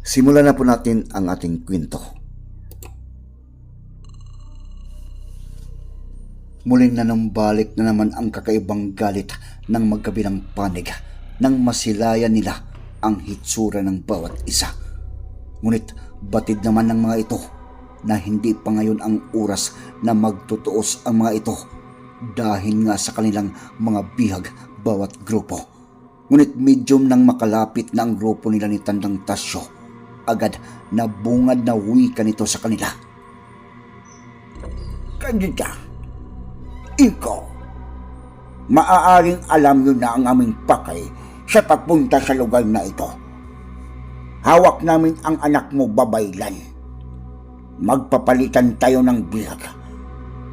Simulan na po natin ang ating kwento. Muling nanumbalik na naman ang kakaibang galit ng magkabilang panig nang masilayan nila ang hitsura ng bawat isa. Ngunit batid naman ng mga ito na hindi pa ngayon ang oras na magtutuos ang mga ito dahil nga sa kanilang mga bihag bawat grupo. Ngunit medium nang makalapit na ang grupo nila ni Tandang Tasyo, agad nabungad na wika nito sa kanila. Kandida, ikaw, maaaring alam nyo na ang aming pakay sa pagpunta sa lugar na ito. Hawak namin ang anak mo babaylan. Magpapalitan tayo ng bihag.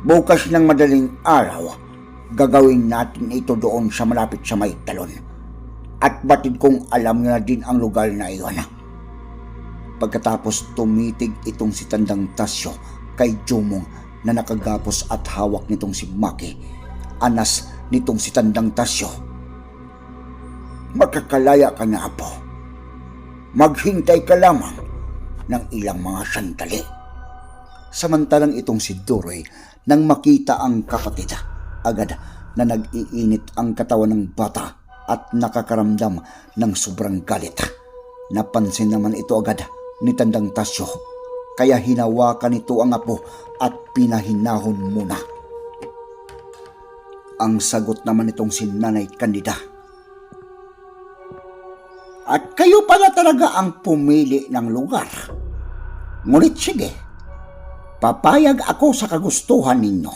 Bukas ng madaling araw, gagawin natin ito doon sa malapit sa may talon. At batid kong alam nyo na din ang lugar na iyon. Pagkatapos tumitig itong si Tandang Tasyo kay Jumong na nakagapos at hawak nitong si Maki, anas nitong si Tandang Tasyo. Magkakalaya ka na po. Maghintay ka lamang ng ilang mga sandali. Samantalang itong si Duroy nang makita ang kapatid, agad na nag-iinit ang katawan ng bata at nakakaramdam ng sobrang galit. Napansin naman ito agad ni Tandang Tasyo kaya hinawakan nito ang apo at pinahinahon muna. Ang sagot naman itong si Nanay Candida. At kayo pala talaga ang pumili ng lugar. Ngunit sige, papayag ako sa kagustuhan ninyo.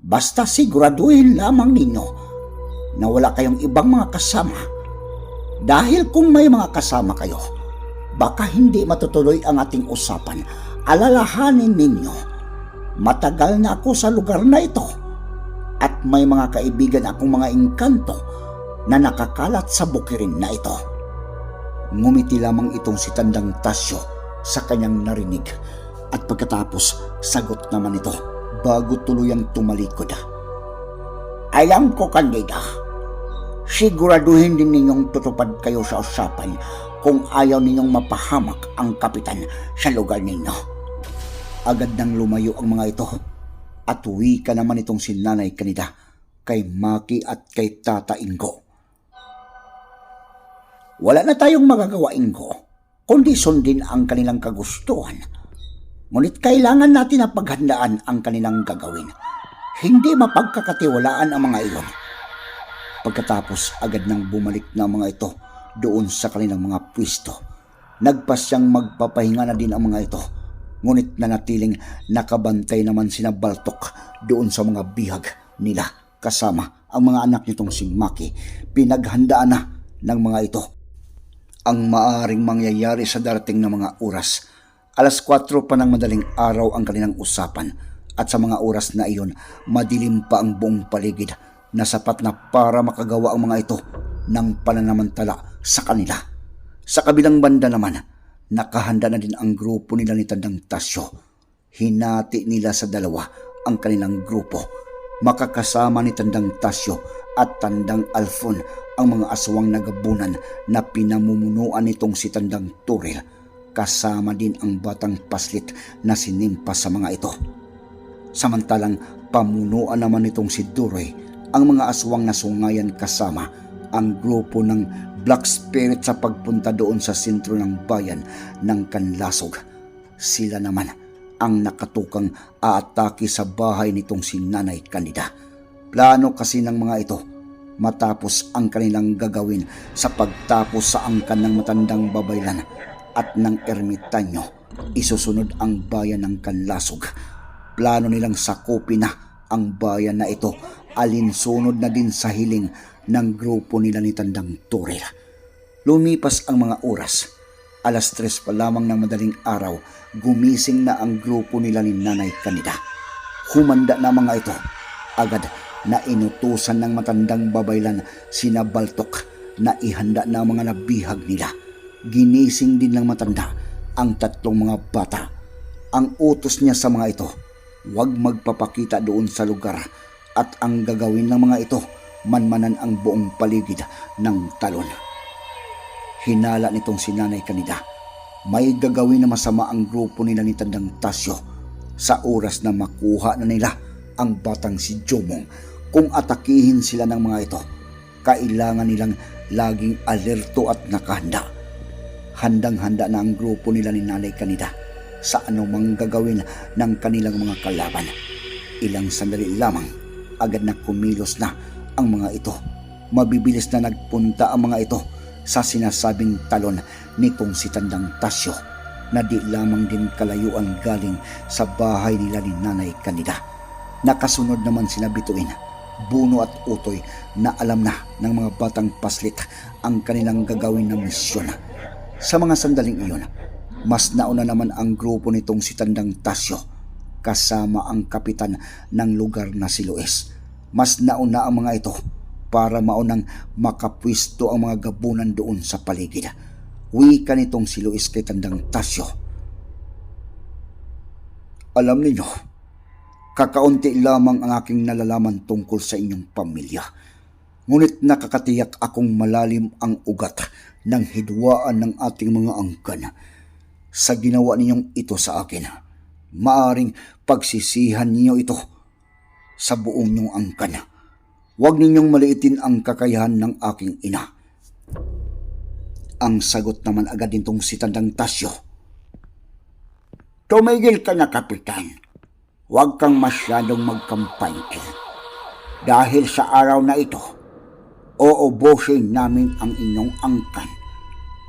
Basta siguraduhin lamang ninyo na wala kayong ibang mga kasama. Dahil kung may mga kasama kayo, baka hindi matutuloy ang ating usapan. Alalahanin ninyo, matagal na ako sa lugar na ito at may mga kaibigan akong mga engkanto na nakakalat sa bukirin na ito. Ngumiti lamang itong si Tandang Tasyo sa kanyang narinig at pagkatapos sagot naman ito bago tuluyang tumalikod. Alam ko, Candida, siguraduhin din ninyong tutupad kayo sa usapan kung ayaw ninyong mapahamak ang kapitan sa lugar ninyo. Agad nang lumayo ang mga ito at uwi ka naman itong si Nanay Kanida kay Maki at kay Tata Ingo. Wala na tayong magagawa, Ingo, kundi sundin ang kanilang kagustuhan. Ngunit kailangan natin na paghandaan ang kanilang gagawin. Hindi mapagkakatiwalaan ang mga iyon. Pagkatapos agad nang bumalik na mga ito doon sa kanilang mga pwisto. Nagpasyang magpapahinga na din ang mga ito. Ngunit nanatiling nakabantay naman sina Baltok doon sa mga bihag nila kasama ang mga anak nitong si Maki. Pinaghandaan na ng mga ito ang maaring mangyayari sa darating na mga oras. Alas 4 pa ng madaling araw ang kanilang usapan at sa mga oras na iyon, madilim pa ang buong paligid na sapat na para makagawa ang mga ito ng pananamantala sa kanila. Sa kabilang banda naman, nakahanda na din ang grupo nila ni Tandang Tasyo. Hinati nila sa dalawa ang kanilang grupo. Makakasama ni Tandang Tasyo at Tandang Alfon ang mga aswang nagabunan na pinamumunuan nitong si Tandang Turel. Kasama din ang batang paslit na sinimpa sa mga ito. Samantalang pamunuan naman nitong si Duroy ang mga aswang na sungayan kasama ang grupo ng Black Spirit sa pagpunta doon sa sentro ng bayan ng Kanlasog. Sila naman ang nakatukang aatake sa bahay nitong si Nanay Candida. Plano kasi ng mga ito matapos ang kanilang gagawin sa pagtapos sa angkan ng matandang babaylan at ng ermitanyo, isusunod ang bayan ng Kanlasog. Plano nilang sakupin na ang bayan na ito alinsunod na din sa hiling ng grupo nila ni Tandang Turel. Lumipas ang mga oras. Alas tres pa lamang ng madaling araw, gumising na ang grupo nila ni Nanay Kanida. Humanda na mga ito. Agad na inutusan ng matandang babaylan sina Baltok na ihanda na mga nabihag nila. Ginising din ng matanda ang tatlong mga bata. Ang utos niya sa mga ito, huwag magpapakita doon sa lugar at ang gagawin ng mga ito, manmanan ang buong paligid ng talon. Hinala nitong si Nanay Kanida. May gagawin na masama ang grupo nila ni Tandang Tasyo sa oras na makuha na nila ang batang si Jomong. Kung atakihin sila ng mga ito, kailangan nilang laging alerto at nakahanda. Handang-handa na ang grupo nila ni Nanay Kanida sa anumang gagawin ng kanilang mga kalaban. Ilang sandali lamang, agad na kumilos na ang mga ito. Mabibilis na nagpunta ang mga ito sa sinasabing talon nitong si Tandang Tasyo na di lamang din kalayuan galing sa bahay nila ni Nanay Kanida. Nakasunod naman sina Bituin, Buno at Utoy na alam na ng mga batang paslit ang kanilang gagawin na misyon. Sa mga sandaling iyon, mas nauna naman ang grupo nitong si Tandang Tasyo kasama ang kapitan ng lugar na si Luis. Mas nauna ang mga ito para maunang makapwisto ang mga gabunan doon sa paligid. Wika nitong si Luis kay Tandang Tasyo. Alam ninyo, kakaunti lamang ang aking nalalaman tungkol sa inyong pamilya. Ngunit nakakatiyak akong malalim ang ugat ng hidwaan ng ating mga angkan sa ginawa ninyong ito sa akin. Maaring pagsisihan ninyo ito sa buong ninyong angkan. Huwag ninyong maliitin ang kakayahan ng aking ina. Ang sagot naman agad nitong si Tandang Tasyo. Tumigil ka na, Kapitan. Huwag kang masyadong magkampante. Dahil sa araw na ito, uubusin namin ang inyong angkan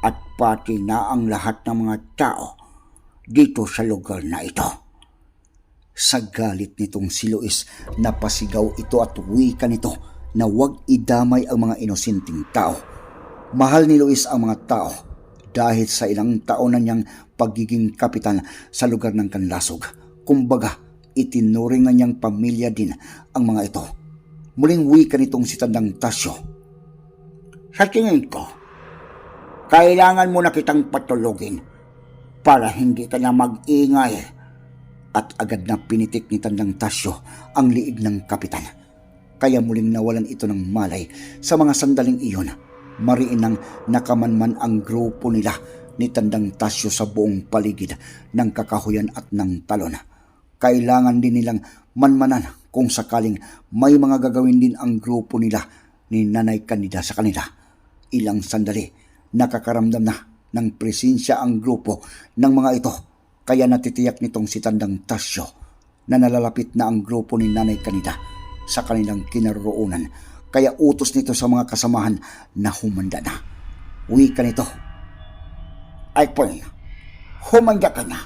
at pati na ang lahat ng mga tao dito sa lugar na ito. Sa galit nitong si Luis, napasigaw ito at wika nito na huwag idamay ang mga inosenteng tao. Mahal ni Luis ang mga tao dahil sa ilang taon na niyang pagiging kapitan sa lugar ng Kanlasog. Kumbaga, itinuring na niyang pamilya din ang mga ito. Muling wika nitong si Tandang Tasyo. Sa tingin ko, kailangan mo na kitang patulogin para hindi ka na mag-ingay at agad na pinitik ni Tandang Tasyo ang liig ng kapitan. Kaya muling nawalan ito ng malay sa mga sandaling iyon. Mariin nang nakamanman ang grupo nila ni Tandang Tasyo sa buong paligid ng kakahuyan at ng talon. Kailangan din nilang manmanan kung sakaling may mga gagawin din ang grupo nila ni Nanay Kanida sa kanila. Ilang sandali, nakakaramdam na ng presensya ang grupo ng mga ito kaya natitiyak nitong si Tandang Tasyo na nalalapit na ang grupo ni Nanay Kanida sa kanilang kinaroroonan. Kaya utos nito sa mga kasamahan na humanda na. Uwi ka nito. Ay, Paul, humanda ka na.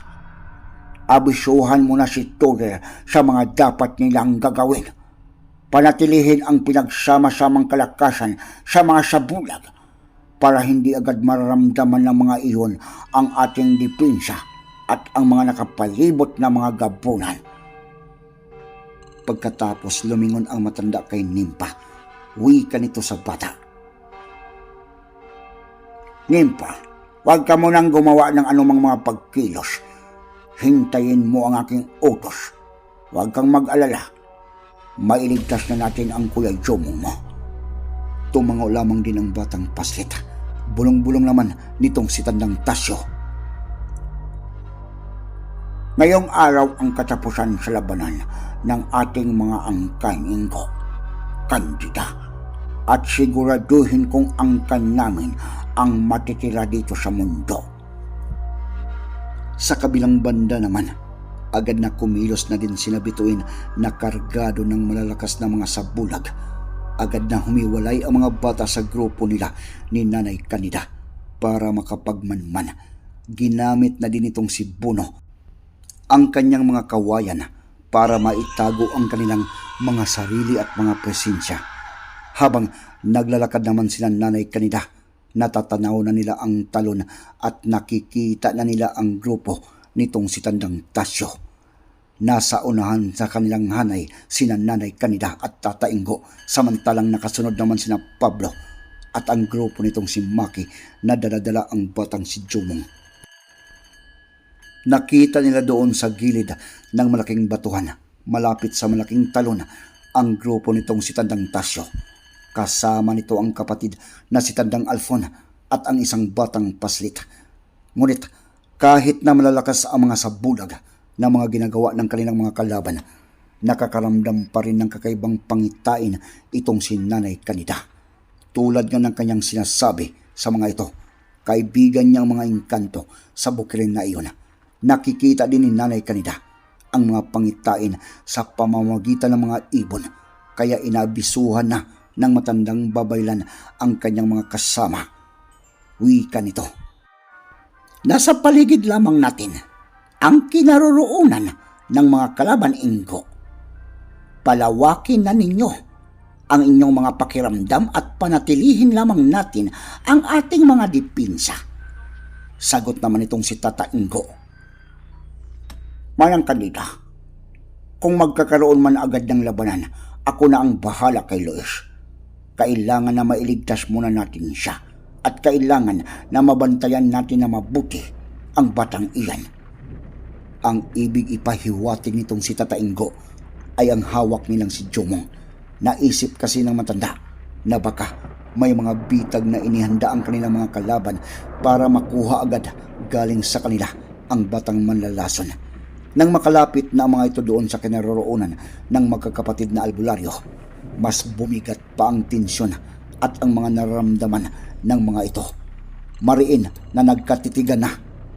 Abisyuhan mo na si Tudor sa mga dapat nilang gagawin. Panatilihin ang pinagsama-samang kalakasan sa mga sabulag para hindi agad mararamdaman ng mga iyon ang ating dipinsa at ang mga nakapalibot na mga gabunan. Pagkatapos lumingon ang matanda kay Nimpa, wika nito sa bata. Nimpa, huwag ka munang gumawa ng anumang mga pagkilos. Hintayin mo ang aking utos. Huwag kang mag-alala. Mailigtas na natin ang kuya Jomo mo. Tumango lamang din ang batang paslit. Bulong-bulong naman nitong si Tandang Tasyo. Ngayong araw ang katapusan sa labanan ng ating mga angkanin ko, kandida. At siguraduhin kong angkan namin ang matitira dito sa mundo. Sa kabilang banda naman, Agad na kumilos na din sina Bituin na kargado ng malalakas na mga sabulag. Agad na humiwalay ang mga bata sa grupo nila ni Nanay Kanida para makapagmanman. Ginamit na din itong si Buno ang kanyang mga kawayan para maitago ang kanilang mga sarili at mga presensya. Habang naglalakad naman sila Nanay Kanida, natatanaw na nila ang talon at nakikita na nila ang grupo nitong si Tandang Tasyo. Nasa unahan sa kanilang hanay sina Nanay Kanida at Tata Ingo samantalang nakasunod naman sina Pablo at ang grupo nitong si Maki na daladala ang batang si Jumong. Nakita nila doon sa gilid ng malaking batuhan malapit sa malaking talon ang grupo nitong si Tandang Tasyo. Kasama nito ang kapatid na si Tandang Alfon at ang isang batang paslit. Ngunit kahit na malalakas ang mga sabulag na mga ginagawa ng kanilang mga kalaban, nakakaramdam pa rin ng kakaibang pangitain itong si Nanay Kanida. Tulad nga ng kanyang sinasabi sa mga ito, kaibigan niyang mga engkanto sa bukirin na iyon. Nakikita din ni Nanay Kanida ang mga pangitain sa pamamagitan ng mga ibon, kaya inabisuhan na ng matandang babaylan ang kanyang mga kasama. Wika nito. Nasa paligid lamang natin ang kinaroroonan ng mga kalaban inggo. Palawakin na ninyo ang inyong mga pakiramdam at panatilihin lamang natin ang ating mga dipinsa. Sagot naman itong si Tata Ingo. Manang kanida, kung magkakaroon man agad ng labanan, ako na ang bahala kay Luis. Kailangan na mailigtas muna natin siya at kailangan na mabantayan natin na mabuti ang batang iyan. Ang ibig ipahiwatig nitong si Tata Ingo ay ang hawak nilang si Jomong. Naisip kasi ng matanda na baka may mga bitag na inihanda ang kanilang mga kalaban para makuha agad galing sa kanila ang batang manlalason. Nang makalapit na ang mga ito doon sa kinaroroonan ng magkakapatid na albularyo, mas bumigat pa ang tensyon at ang mga nararamdaman ng mga ito. Mariin na nagkatitigan na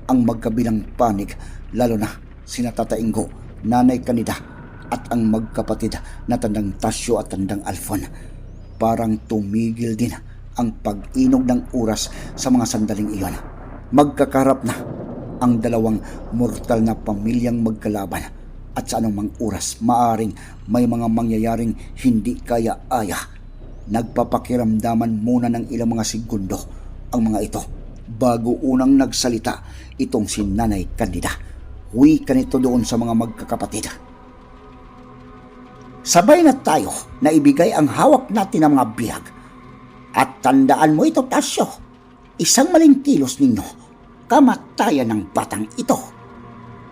ang magkabilang panig lalo na sina Tata Ingo, Nanay Kanida at ang magkapatid na Tandang Tasyo at Tandang Alfon. Parang tumigil din ang pag-inog ng oras sa mga sandaling iyon. Magkakarap na ang dalawang mortal na pamilyang magkalaban at sa anumang oras maaring may mga mangyayaring hindi kaya-aya. Nagpapakiramdaman muna ng ilang mga segundo ang mga ito bago unang nagsalita itong si Nanay Candida. Huwi ka nito doon sa mga magkakapatid. Sabay na tayo na ibigay ang hawak natin ng mga biyag. At tandaan mo ito, Tasyo. Isang maling kilos ninyo, kamatayan ng batang ito.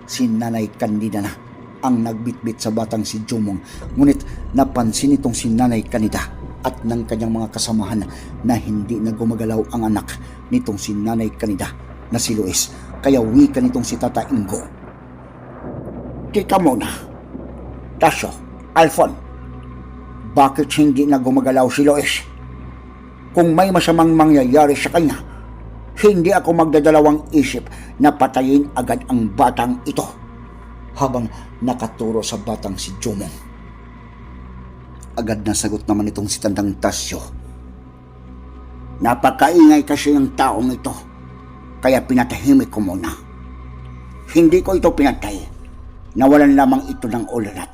Si Nanay Candida na ang nagbitbit sa batang si Jumong. Ngunit napansin itong si Nanay Kanida at ng kanyang mga kasamahan na hindi na gumagalaw ang anak nitong si Nanay Kanida na si Luis. Kaya wika nitong si Tata Ingo. Tika muna. Tasyo, Alfon, bakit hindi na gumagalaw si Luis? Kung may masamang mangyayari sa kanya, hindi ako magdadalawang isip na patayin agad ang batang ito habang nakaturo sa batang si Jumong. Agad na sagot naman itong si Tandang Tasyo. Napakaingay kasi yung taong ito, kaya pinatahimik ko muna. Hindi ko ito pinatay, nawalan lamang ito ng ulat.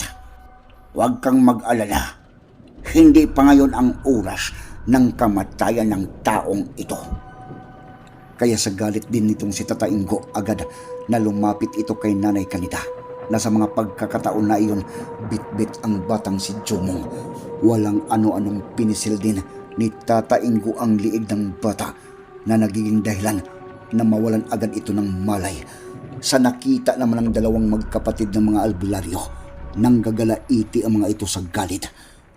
Huwag kang mag-alala, hindi pa ngayon ang oras ng kamatayan ng taong ito. Kaya sa galit din nitong si Tata Ingo agad na lumapit ito kay Nanay Kanida na sa mga pagkakataon na iyon bit-bit ang batang si Jomong. Walang ano-anong pinisil din ni Tata Ingo ang liig ng bata na nagiging dahilan na mawalan agad ito ng malay. Sa nakita naman ng dalawang magkapatid ng mga albularyo nang gagalaiti ang mga ito sa galit.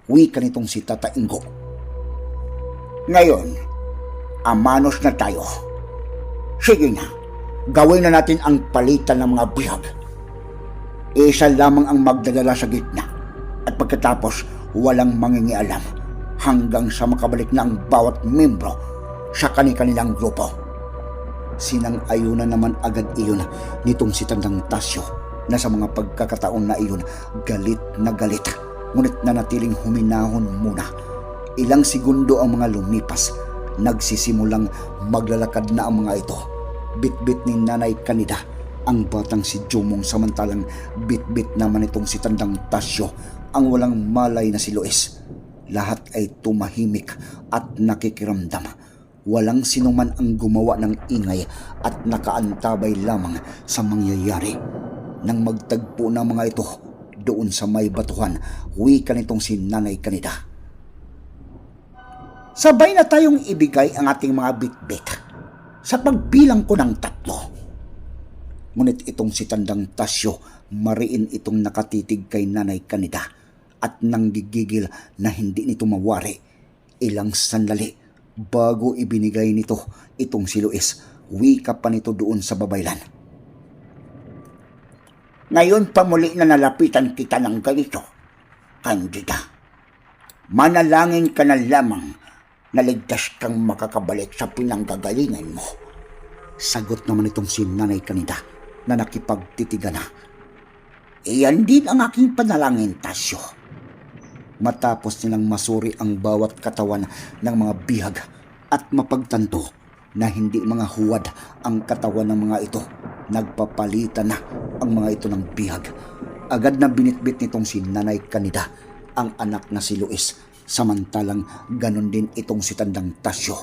Wika nitong si Tata Ingo. Ngayon, amanos na tayo. Sige na, gawin na natin ang palitan ng mga bihag. Isa lamang ang magdadala sa gitna at pagkatapos walang mangingialam hanggang sa makabalik na ang bawat membro sa kanilang grupo. Sinang ayunan naman agad iyon nitong si Tandang Tasyo na sa mga pagkakataon na iyon galit na galit ngunit nanatiling huminahon muna. Ilang segundo ang mga lumipas nagsisimulang maglalakad na ang mga ito. Bitbit ni Nanay Kanida ang batang si Jumong samantalang bitbit naman itong si Tandang Tasyo ang walang malay na si Luis. Lahat ay tumahimik at nakikiramdam. Walang sinuman ang gumawa ng ingay at nakaantabay lamang sa mangyayari. Nang magtagpo ng mga ito doon sa may batuhan, wika nitong si Nanay Kanida. Sabay na tayong ibigay ang ating mga bitbit sa pagbilang ko ng tatlo. Ngunit itong si Tandang Tasyo, mariin itong nakatitig kay Nanay Kanida at nang gigigil na hindi nito mawari. Ilang sandali bago ibinigay nito itong si Luis, wika pa nito doon sa babaylan. Ngayon pa muli na nalapitan kita ng ganito, Candida. Manalangin ka na lamang na ligtas kang makakabalik sa pinanggagalingan mo. Sagot naman itong si Nanay Kanida na nakipagtitigan na. Iyan din ang aking panalangin, Tasyo. Matapos nilang masuri ang bawat katawan ng mga bihag at mapagtanto na hindi mga huwad ang katawan ng mga ito, nagpapalitan na ang mga ito ng bihag. Agad na binitbit nitong si Nanay Kanida ang anak na si Luis samantalang ganon din itong si Tandang Tasyo.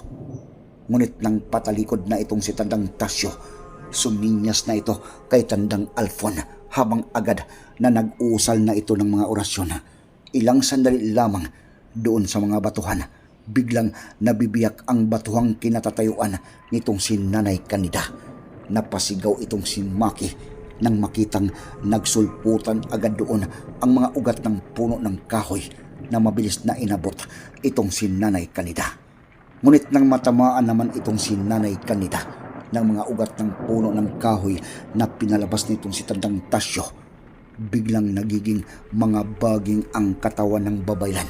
Ngunit nang patalikod na itong si Tandang Tasyo, suminyas na ito kay Tandang Alfon habang agad na nag-uusal na ito ng mga orasyon. Ilang sandali lamang doon sa mga batuhan, biglang nabibiyak ang batuhang kinatatayuan nitong si Nanay Kanida. Napasigaw itong si Maki nang makitang nagsulputan agad doon ang mga ugat ng puno ng kahoy na mabilis na inabot itong si Nanay Kanida. Ngunit nang matamaan naman itong si Nanay Kanida ng mga ugat ng puno ng kahoy na pinalabas nitong si Tandang Tasyo, biglang nagiging mga baging ang katawan ng babaylan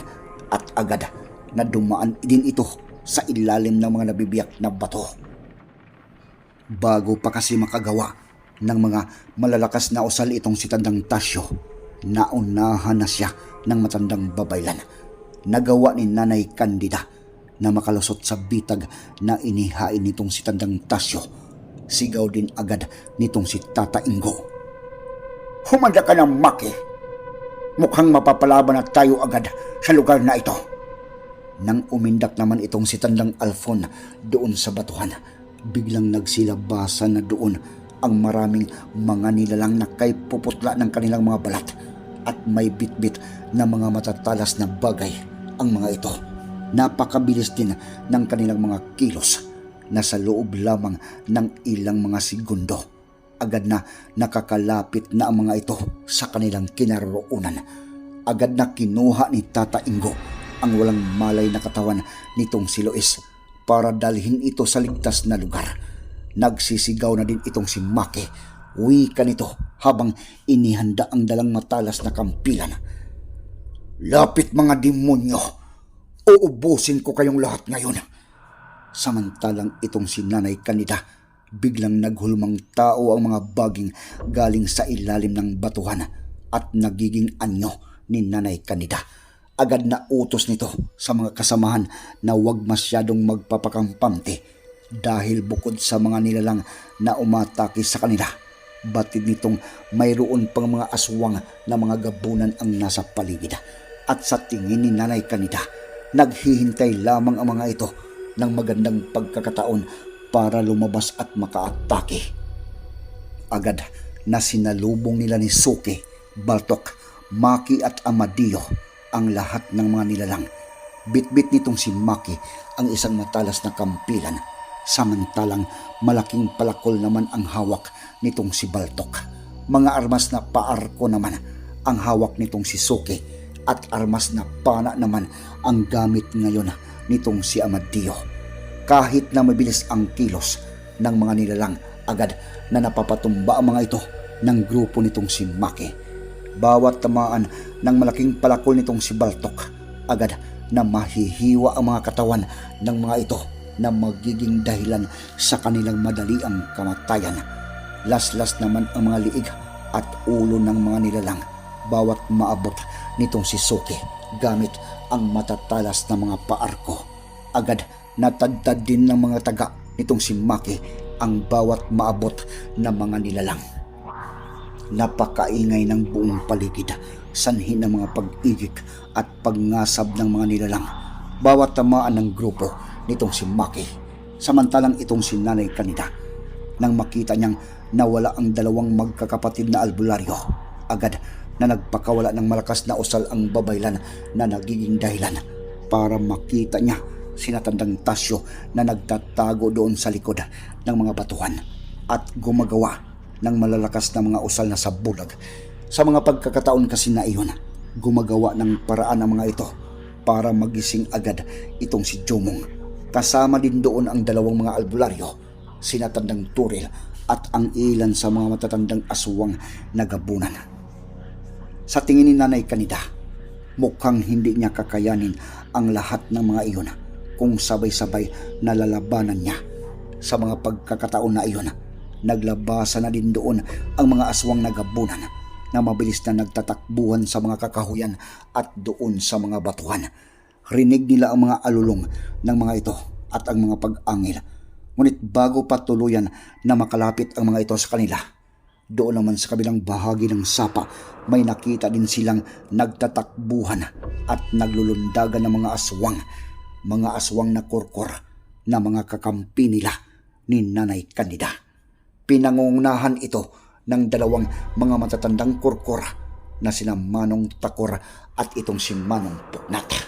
at agad na dumaan din ito sa ilalim ng mga nabibiyak na bato. Bago pa kasi makagawa ng mga malalakas na usal itong si Tandang Tasyo, naunahan na siya ng matandang babaylan. Nagawa ni Nanay Candida na makalusot sa bitag na inihain nitong si Tandang Tasyo. Sigaw din agad nitong si Tata Ingo. Humanda ka ng maki. Mukhang mapapalaban na tayo agad sa lugar na ito. Nang umindak naman itong si Tandang Alfon doon sa batuhan, biglang nagsilabasa na doon ang maraming mga nilalang na kay puputla ng kanilang mga balat at may bitbit na mga matatalas na bagay ang mga ito. Napakabilis din ng kanilang mga kilos na sa loob lamang ng ilang mga segundo. Agad na nakakalapit na ang mga ito sa kanilang kinaroroonan. Agad na kinuha ni Tata Ingo ang walang malay na katawan nitong si Lois para dalhin ito sa ligtas na lugar. Nagsisigaw na din itong si Maki. Wika nito habang inihanda ang dalang matalas na kampilan. Lapit mga demonyo! Uubusin ko kayong lahat ngayon. Samantalang itong si Nanay Kanida, biglang naghulmang tao ang mga baging galing sa ilalim ng batuhan at nagiging anyo ni Nanay Kanida. Agad na utos nito sa mga kasamahan na huwag masyadong magpapakampante dahil bukod sa mga nilalang na umatake sa kanila, batid nitong mayroon pang mga aswang na mga gabunan ang nasa paligid. At sa tingin ni Nanay Kanida, naghihintay lamang ang mga ito ng magandang pagkakataon para lumabas at makaatake. Agad na sinalubong nila ni Suki, Baltok, Maki at Amadio ang lahat ng mga nilalang. Bitbit nitong si Maki ang isang matalas na kampilan samantalang malaking palakol naman ang hawak nitong si Baltok. Mga armas na paarko naman ang hawak nitong si Suki at armas na pana naman ang gamit ngayon nitong si Amadio. Kahit na mabilis ang kilos ng mga nilalang agad na napapatumba ang mga ito ng grupo nitong si Maki. Bawat tamaan ng malaking palakol nitong si Baltok, agad na mahihiwa ang mga katawan ng mga ito na magiging dahilan sa kanilang madali ang kamatayan. Las-las naman ang mga liig at ulo ng mga nilalang bawat maabot nitong si Suki gamit ang matatalas na mga paarko. Agad natadtad din ng mga taga nitong si Maki ang bawat maabot na mga nilalang. Napakaingay ng buong paligid, sanhi ng mga pag-igik at pagngasab ng mga nilalang. Bawat tamaan ng grupo nitong si Maki, samantalang itong si Nanay Kanida. Nang makita niyang nawala ang dalawang magkakapatid na albularyo, agad na nagpakawala ng malakas na usal ang babaylan na nagiging dahilan para makita niya sinatandang Tasyo na nagtatago doon sa likod ng mga batuhan at gumagawa ng malalakas na mga usal na sabulag. Sa mga pagkakataon kasi na iyon, gumagawa ng paraan ang mga ito para magising agad itong si Jomong. Kasama din doon ang dalawang mga albularyo, sinatandang Turil at ang ilan sa mga matatandang aswang na gabunan. Sa tingin ni Nanay Kanida, mukhang hindi niya kakayanin ang lahat ng mga iyon kung sabay-sabay nalalabanan niya. Sa mga pagkakataon na iyon, naglabasa na din doon ang mga aswang nagabunan na mabilis na nagtatakbuhan sa mga kakahuyan at doon sa mga batuhan. Rinig nila ang mga alulong ng mga ito at ang mga pag-angil. Ngunit bago pa tuluyan na makalapit ang mga ito sa kanila, doon naman sa kabilang bahagi ng sapa, may nakita din silang nagtatakbuhan at naglulundagan ng mga aswang, mga aswang na kurkor na mga kakampi nila ni Nanay Kanida. Pinangungunahan ito ng dalawang mga matatandang kurkor na sina Manong Takor at itong si Manong Puknat.